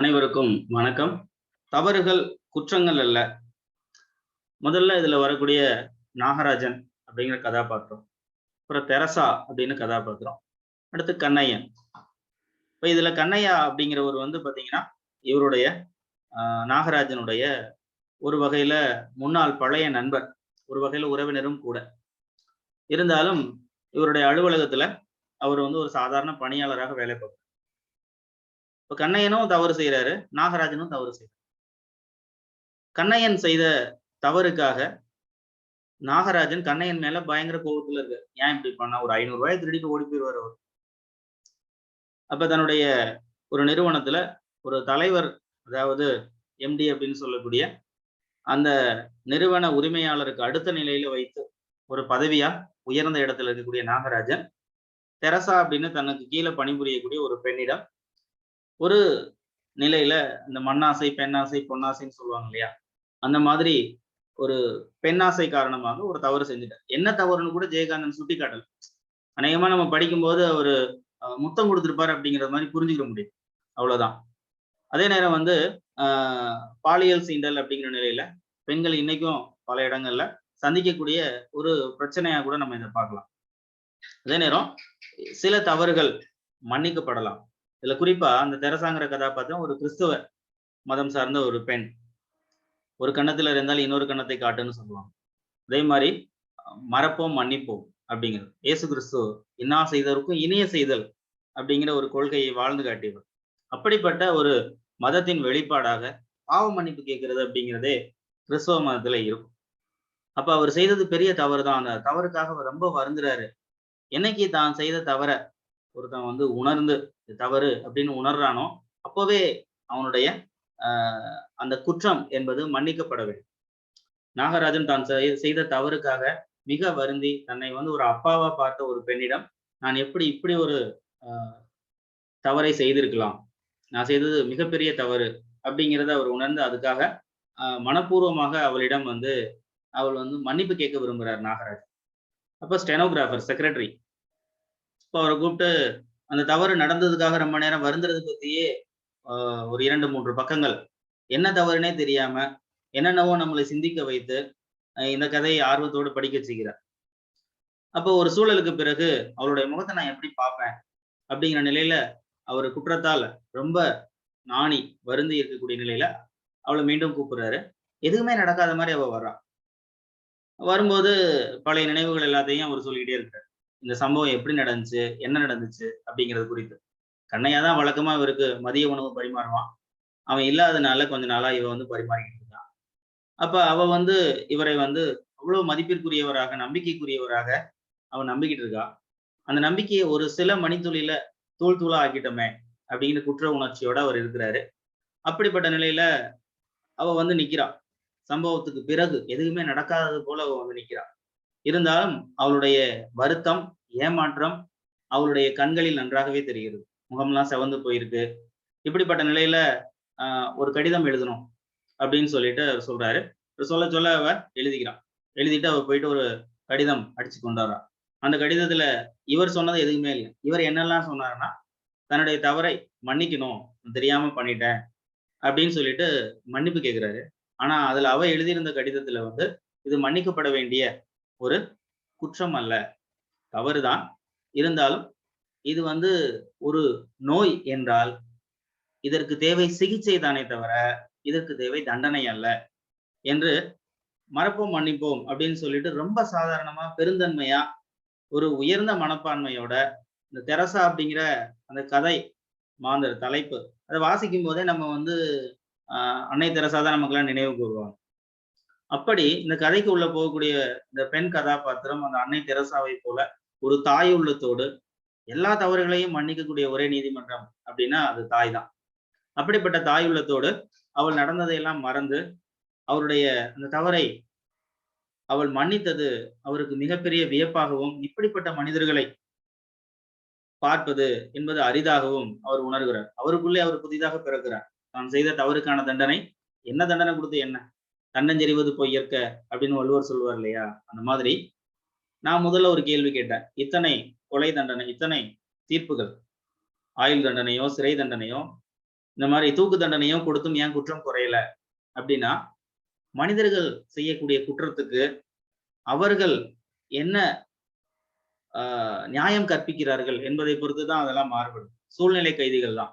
அனைவருக்கும் வணக்கம். தவறுகள் குற்றங்கள் அல்ல. முதல்ல இதுல வரக்கூடிய நாகராஜன் அப்படிங்கிற கதாபாத்திரம் அப்புறம் தெரசா அப்படின்னு கதாபாத்திரம் அடுத்து கண்ணையன். இப்ப இதுல கண்ணையா அப்படிங்கிறவர் வந்து பாத்தீங்கன்னா இவருடைய ஆஹ், நாகராஜனுடைய ஒரு வகையில முன்னாள் பழைய நண்பர் ஒரு வகையில உறவினரும் கூட. இருந்தாலும் இவருடைய அலுவலகத்துல அவர் வந்து ஒரு சாதாரண பணியாளராக வேலை பார்ப்பார். இப்ப கண்ணையனும் தவறு செய்யறாரு நாகராஜனும் தவறு செய்யறாரு கண்ணையன் செய்த தவறுக்காக நாகராஜன் கண்ணையன் மேல பயங்கர கோபத்துல இருக்கு ஏன் இப்படி பண்ணா? ஒரு ஐநூறு ரூபாய் திருடிட்டு ஓடி போயிடுவார் அவர். அப்ப தன்னுடைய ஒரு நிறுவனத்துல ஒரு தலைவர் அதாவது எம்டி அப்படின்னு சொல்லக்கூடிய அந்த நிறுவன உரிமையாளருக்கு அடுத்த நிலையில வைத்து ஒரு பதவியா உயர்ந்த இடத்துல இருக்கக்கூடிய நாகராஜன் தெரசா அப்படின்னு தனக்கு கீழே பணிபுரியக்கூடிய ஒரு பெண்ணிடம் ஒரு நிலையில இந்த மண்ணாசை பெண்ணாசை பொன்னாசைன்னு சொல்லுவாங்க இல்லையா? அந்த மாதிரி ஒரு பெண்ணாசை காரணமாக ஒரு தவறு செஞ்சுட்டார். என்ன தவறுன்னு கூட ஜெயகாந்தன் சுட்டி காட்டல அநேகமா நம்ம படிக்கும்போது ஒரு முத்தம் கொடுத்துருப்பார் அப்படிங்கிறது மாதிரி புரிஞ்சுக்க முடியும். அவ்வளவுதான். அதே நேரம் வந்து பாலியல் சீண்டல் அப்படிங்கிற நிலையில பெண்கள் இன்னைக்கும் பல இடங்கள்ல சந்திக்கக்கூடிய ஒரு பிரச்சனையா கூட நம்ம இதை பார்க்கலாம். அதே நேரம் சில தவறுகள் மன்னிக்கப்படலாம். இதுல குறிப்பா அந்த தெரசாங்கிற கதாபாத்திரம் ஒரு கிறிஸ்தவ மதம் சார்ந்த ஒரு பெண். ஒரு கண்ணத்துல இருந்தால் இன்னொரு கண்ணத்தை காட்டுன்னு சொல்லுவாங்க. அதே மாதிரி மறப்போம் மன்னிப்போம் அப்படிங்கிறது இயேசு கிறிஸ்து இன்னா செய்தவருக்கும் இனிய செய்தல் அப்படிங்கிற ஒரு கொள்கையை வாழ்ந்து காட்டியவர். அப்படிப்பட்ட ஒரு மதத்தின் வெளிப்பாடாக பாவ மன்னிப்பு கேட்கறது அப்படிங்கிறதே கிறிஸ்தவ மதத்துல இருக்கும். அப்ப அவர் செய்தது பெரிய தவறு தான் அந்த தவறுக்காக அவர் ரொம்ப வருந்துறாரு. என்னைக்கு தான் செய்த தவற ஒருத்தன் வந்து உணர்ந்து தவறு அப்படின்னு உணர்றானோ அப்போவே அவனுடைய ஆஹ் அந்த குற்றம் என்பது மன்னிக்கப்பட வேண்டும். நாகராஜன் தான் செய்த தவறுக்காக மிக வருந்தி தன்னை வந்து ஒரு அப்பாவா பார்த்த ஒரு பெண்ணிடம் நான் எப்படி இப்படி ஒரு தவறை செய்திருக்கலாம்? நான் செய்தது மிகப்பெரிய தவறு அப்படிங்கிறத அவர் உணர்ந்து அதுக்காக மனப்பூர்வமாக அவளிடம் வந்து அவள் வந்து மன்னிப்பு கேட்க விரும்புகிறார் நாகராஜ் அப்போ ஸ்டெனோகிராஃபர் செக்ரட்டரி இப்போ அவரை கூப்பிட்டு அந்த தவறு நடந்ததுக்காக ரொம்ப நேரம் வருந்துறது பத்தியே ஆஹ் ஒரு இரண்டு மூன்று பக்கங்கள். என்ன தவறுனே தெரியாம என்னென்னவோ நம்மளை சிந்திக்க வைத்து இந்த கதையை ஆர்வத்தோடு படிக்க செய்கிறார் அப்போ ஒரு சூழலுக்கு பிறகு அவருடைய முகத்தை நான் எப்படி பார்ப்பேன்? அப்படிங்கிற நிலையில அவர் குற்றத்தால் ரொம்ப நாணி வருந்தி இருக்கக்கூடிய நிலையில அவளை மீண்டும் கூப்பிடுறாரு. எதுவுமே நடக்காத மாதிரி அவ வர்றான் வரும்போது பழைய நினைவுகள் எல்லாத்தையும் அவர் சொல்லிக்கிட்டே இருக்காரு இந்த சம்பவம் எப்படி நடந்துச்சு என்ன நடந்துச்சு அப்படிங்கிறது குறித்து கண்ணையா தான் வழக்கமா இவருக்கு மதிய உணவு பரிமாறுவான். அவன் இல்லாதனால கொஞ்ச நாளா இவ வந்து பரிமாறிக்கிட்டு இருக்கான். அப்ப அவ வந்து இவரை வந்து அவ்வளவு மதிப்பிற்குரியவராக நம்பிக்கைக்குரியவராக அவன் நம்பிக்கிட்டு இருக்கா. அந்த நம்பிக்கையை ஒரு சில மணித்துளியில தூள் தூளா ஆக்கிட்டோமே அப்படிங்கிற குற்ற உணர்ச்சியோட அவர் இருக்கிறாரு. அப்படிப்பட்ட நிலையில அவ வந்து நிக்கிறா சம்பவத்துக்கு பிறகு எதுவுமே நடக்காதது போல அவ வந்து நிக்கிறா இருந்தாலும் அவளுடைய வருத்தம் ஏமாற்றம் அவளுடைய கண்களில் நன்றாகவே தெரிகிறது. முகம்லாம் செவந்து போயிருக்கு. இப்படிப்பட்ட நிலையில ஒரு கடிதம் எழுதணும் அப்படின்னு சொல்லிட்டு அவர் சொல்றாரு. சொல்ல சொல்ல அவ எழுதிக்கிறான் எழுதிட்டு அவ போயிட்டு ஒரு கடிதம் அடிச்சு கொண்டாடுறான் அந்த கடிதத்துல இவர் சொன்னது எதுவுமே இல்லை. இவர் என்னெல்லாம் சொன்னாருன்னா தன்னுடைய தவறை மன்னிக்கணும். தெரியாம பண்ணிட்டேன். அப்படின்னு சொல்லிட்டு மன்னிப்பு கேட்கிறாரு ஆனா அதுல அவ எழுதியிருந்த கடிதத்துல வந்து இது மன்னிக்கப்பட வேண்டிய ஒரு குற்றம் அல்ல. தவறுதான். இருந்தாலும் இது வந்து ஒரு நோய் என்றால் இதற்கு தேவை சிகிச்சை தானே தவிர இதற்கு தேவை தண்டனை அல்ல என்று மறப்போம் மன்னிப்போம் அப்படின்னு சொல்லிட்டு ரொம்ப சாதாரணமா பெருந்தன்மையா ஒரு உயர்ந்த மனப்பான்மையோட இந்த தெரசா அப்படிங்கிற அந்த கதை மாந்தர் தலைப்பு. அதை வாசிக்கும் போதே நம்ம வந்து அன்னை தெரசா தான் நமக்கெல்லாம் நினைவு கூறுவாங்க. அப்படி இந்த கதைக்கு உள்ள போகக்கூடிய இந்த பெண் கதாபாத்திரம் அந்த அன்னை தெரசாவை போல ஒரு தாய் உள்ளத்தோடு எல்லா தவறுகளையும் மன்னிக்கக்கூடிய ஒரே நீதிமன்றம் அப்படின்னா அது தாய் தான். அப்படிப்பட்ட தாய் உள்ளத்தோடு அவள் நடந்ததையெல்லாம் மறந்து அவருடைய அந்த தவறை அவள் மன்னித்தது அவருக்கு மிகப்பெரிய வியப்பாகவும் இப்படிப்பட்ட மனிதர்களை பார்ப்பது என்பது அரிதாகவும் அவர் உணர்கிறார். அவருக்குள்ளே அவர் புதிதாக பிறக்கிறார். தான் செய்த தவறுக்கான தண்டனை என்ன தண்டனை கொடுத்து என்ன? தன்னஞ்செறிவது பொய்யற்க அப்படின்னு வள்ளுவர் சொல்லுவார் இல்லையா? அந்த மாதிரி நான் முதல்ல ஒரு கேள்வி கேட்டேன். இத்தனை கொலை தண்டனை இத்தனை தீர்ப்புகள் ஆயுள் தண்டனையோ சிறை தண்டனையோ இந்த மாதிரி தூக்கு தண்டனையோ கொடுத்தும் ஏன் குற்றம் குறையல? அப்படின்னா மனிதர்கள் செய்யக்கூடிய குற்றத்துக்கு அவர்கள் என்ன ஆஹ் நியாயம் கற்பிக்கிறார்கள் என்பதை பொறுத்து தான் அதெல்லாம் மாறுபடும். சூழ்நிலை கைதிகள் தான்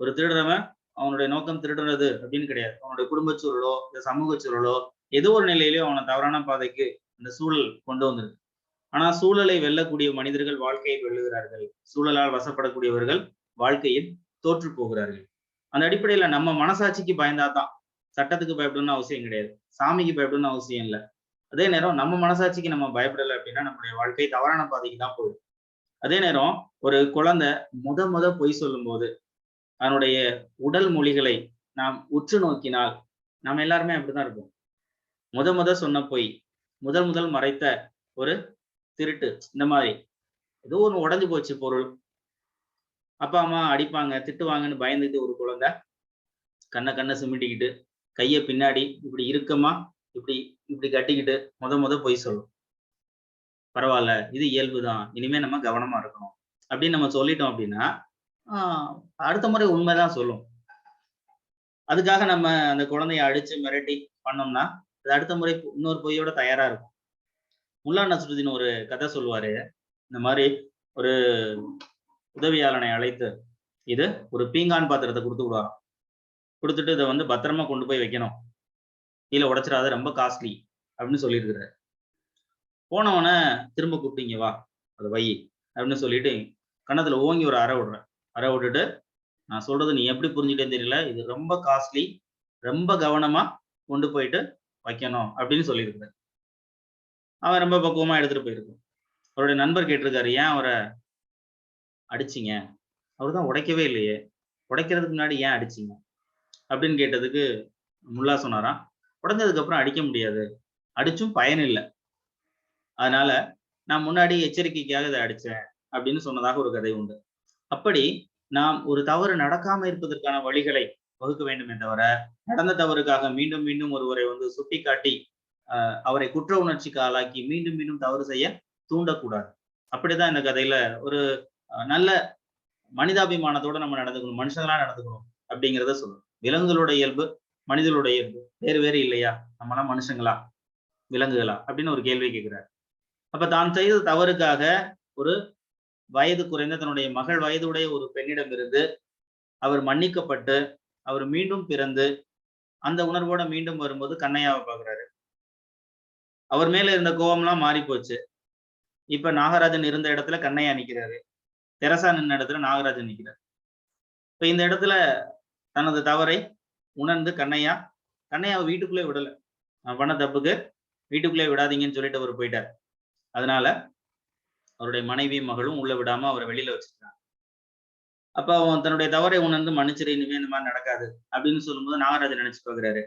ஒரு திருடுறவன் அவனுடைய நோக்கம் திருடுறது அப்படின்னு கிடையாது. அவனுடைய குடும்ப சூழலோ இந்த சமூக சூழலோ ஏதோ ஒரு நிலையிலயோ அவனை தவறான பாதைக்கு இந்த சூழல் கொண்டு வந்திருக்கு. ஆனா சூழலை வெல்லக்கூடிய மனிதர்கள் வாழ்க்கையை வெல்லுகிறார்கள். சூழலால் வசப்படக்கூடியவர்கள் வாழ்க்கையில் தோற்று போகிறார்கள். அந்த அடிப்படையில நம்ம மனசாட்சிக்கு பயந்தாதான் சட்டத்துக்கு பயப்படணும்னு அவசியம் கிடையாது. சாமிக்கு பயப்படணும்னு அவசியம் இல்லை. அதே நேரம் நம்ம மனசாட்சிக்கு நம்ம பயப்படலை அப்படின்னா நம்மளுடைய வாழ்க்கை தவறான பாதைக்கு தான் போகுது. அதே நேரம் ஒரு குழந்தை முத முத பொய் சொல்லும் போது அதனுடைய உடல் மொழிகளை நாம் உற்று நோக்கினால் நாம் எல்லாருமே அப்படிதான் இருப்போம். முத முத சொன்ன பொய் முதல் முதல் மறைத்த ஒரு திருட்டு இந்த மாதிரி. ஏதோ ஒன்று உடஞ்சு போச்சு பொருள். அப்பா அம்மா அடிப்பாங்க திட்டுவாங்கன்னு பயந்துட்டு ஒரு குழந்தை கண்ணை கண்ணை சிமிட்டிக்கிட்டு கையை பின்னாடி இப்படி இறுக்கமா இப்படி இப்படி கட்டிக்கிட்டு முத முத பொய் சொல்லும். பரவாயில்ல இது இயல்பு தான் இனிமே நம்ம கவனமா இருக்கணும். அப்படின்னு நம்ம சொல்லிட்டோம் அப்படின்னா அடுத்த முறை உண்மைதான் சொல்லும். அதுக்காக நம்ம அந்த குழந்தைய அடிச்சு மிரட்டி பண்ணோம்னா அது அடுத்த முறை இன்னொரு பொய்யோட தயாரா இருக்கும். முல்லா நசுருதீன் ஒரு கதை சொல்லுவாரு. இந்த மாதிரி ஒரு உதவியாளனை அழைத்து இது ஒரு பீங்கான் பாத்திரத்தை கொடுத்து விடுவாராம். கொடுத்துட்டு இதை வந்து பத்திரமா கொண்டு போய் வைக்கணும். கீழே உடைச்சிடாத ரொம்ப காஸ்ட்லி அப்படின்னு சொல்லியிருக்கிறாரு. போனவன திரும்ப கூப்பிட்டீங்க வா அது வை அப்படின்னு சொல்லிட்டு கன்னத்துல ஓங்கி ஒரு அறை விடுறேன். அறை விட்டுட்டு நான் சொல்றது நீ எப்படி புரிஞ்சுட்டே தெரியல. இது ரொம்ப காஸ்ட்லி ரொம்ப கவனமா கொண்டு போயிட்டு வைக்கணும் அப்படின்னு சொல்லியிருக்கிறார். அவன் ரொம்ப பக்குவமா எடுத்துட்டு போயிருக்கான் அவருடைய நண்பர் கேட்டிருக்காரு ஏன் அவரை அடிச்சிங்க? அவர் தான் உடைக்கவே இல்லையே. உடைக்கிறதுக்கு முன்னாடி ஏன் அடிச்சிங்க? அப்படின்னு கேட்டதுக்கு முல்லா சொன்னாராம் உடஞ்சதுக்கு அப்புறம் அடிக்க முடியாது. அடிச்சும் பயன் இல்லை. அதனால நான் முன்னாடி எச்சரிக்கைக்காக இதை அடிச்சேன். அப்படின்னு சொன்னதாக ஒரு கதை உண்டு. அப்படி நாம் ஒரு தவறு நடக்காம இருப்பதற்கான வழிகளை வகுக்க வேண்டுமே தவிர நடந்த தவறுக்காக மீண்டும் மீண்டும் ஒருவரை வந்து சுட்டி காட்டி அவரை குற்ற உணர்ச்சிக்கு ஆளாக்கி மீண்டும் மீண்டும் தவறு செய்ய தூண்டக்கூடாது. அப்படிதான் இந்த கதையில ஒரு நல்ல மனிதாபிமானத்தோட நம்ம நடந்துக்கணும் மனுஷங்களா நடந்துக்கணும் அப்படிங்கிறத சொல்லணும் விலங்குகளோட இயல்பு மனிதர்களோட இயல்பு. வேறு வேறு இல்லையா? நம்மளாம் மனுஷங்களா? விலங்குகளா? அப்படின்னு ஒரு கேள்வி கேட்கிறார். அப்ப தான் செய்த தவறுக்காக ஒரு வயது குறைந்த தன்னுடைய மகள் வயதுடைய ஒரு பெண்ணிடம் இருந்து அவர் மன்னிக்கப்பட்டு அவர் மீண்டும் பிறந்து அந்த உணர்வோட மீண்டும் வரும்போது கண்ணையாவை பாக்குறாரு அவர் மேல இருந்த கோபம்லாம் மாறி போச்சு இப்ப நாகராஜன் இருந்த இடத்துல கண்ணையா நிக்கிறாரு. தெரசா நின்ன இடத்துல நாகராஜன் நிக்கிறார். இப்ப இந்த இடத்துல தனது தவறை உணர்ந்து கண்ணையா கண்ணையாவை வீட்டுக்குள்ளே விடல. பண்ண தப்புக்கு வீட்டுக்குள்ளே விடாதீங்கன்னு சொல்லிட்டு அவர் போயிட்டார். அதனால அவருடைய மனைவி மகளும் உள்ள விடாம அவரை வெளியில வச்சிருக்காங்க அப்ப அவன் தன்னுடைய தவறை உணர்ந்து மன்னிச்சிரு இனிமே இந்த மாதிரி நடக்காது அப்படின்னு சொல்லும்போது நாகராஜன் நினைச்சு பாக்குறாரு.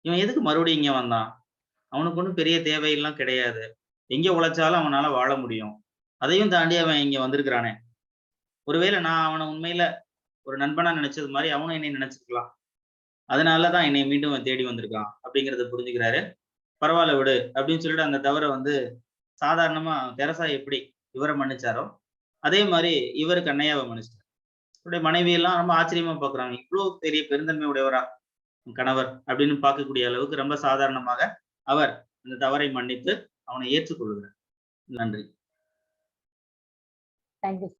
இவன் எதுக்கு மறுபடியும் இங்க வந்தான்? அவனுக்கு ஒன்றும் பெரிய தேவையெல்லாம் கிடையாது. எங்க உழைச்சாலும் அவனால வாழ முடியும். அதையும் தாண்டி அவன் இங்க வந்திருக்கிறானே. ஒருவேளை நான் அவனை உண்மையில ஒரு நண்பனா நினைச்சது மாதிரி அவனும் என்னை நினைச்சிருக்கலாம். அதனாலதான் என்னை மீண்டும் தேடி வந்திருக்கான் அப்படிங்கறத புரிஞ்சுக்கிறாரு. பரவாயில்ல விடு அப்படின்னு சொல்லிட்டு அந்த தவறை வந்து சாதாரணமா தெரசா எப்படி இவரை மன்னிச்சாரோ அதே மாதிரி இவரு கண்ணையாவை மன்னிச்சார். இவருடைய மனைவி எல்லாம் ரொம்ப ஆச்சரியமா பாக்குறாங்க. இவ்வளவு பெரிய பெருந்தன்மை உடையவரா கணவர் அப்படின்னு பார்க்கக்கூடிய அளவுக்கு ரொம்ப சாதாரணமாக அவர் அந்த தவறை மன்னித்து அவனை ஏற்றுக்கொள்கிறார். நன்றி. தேங்க்யூ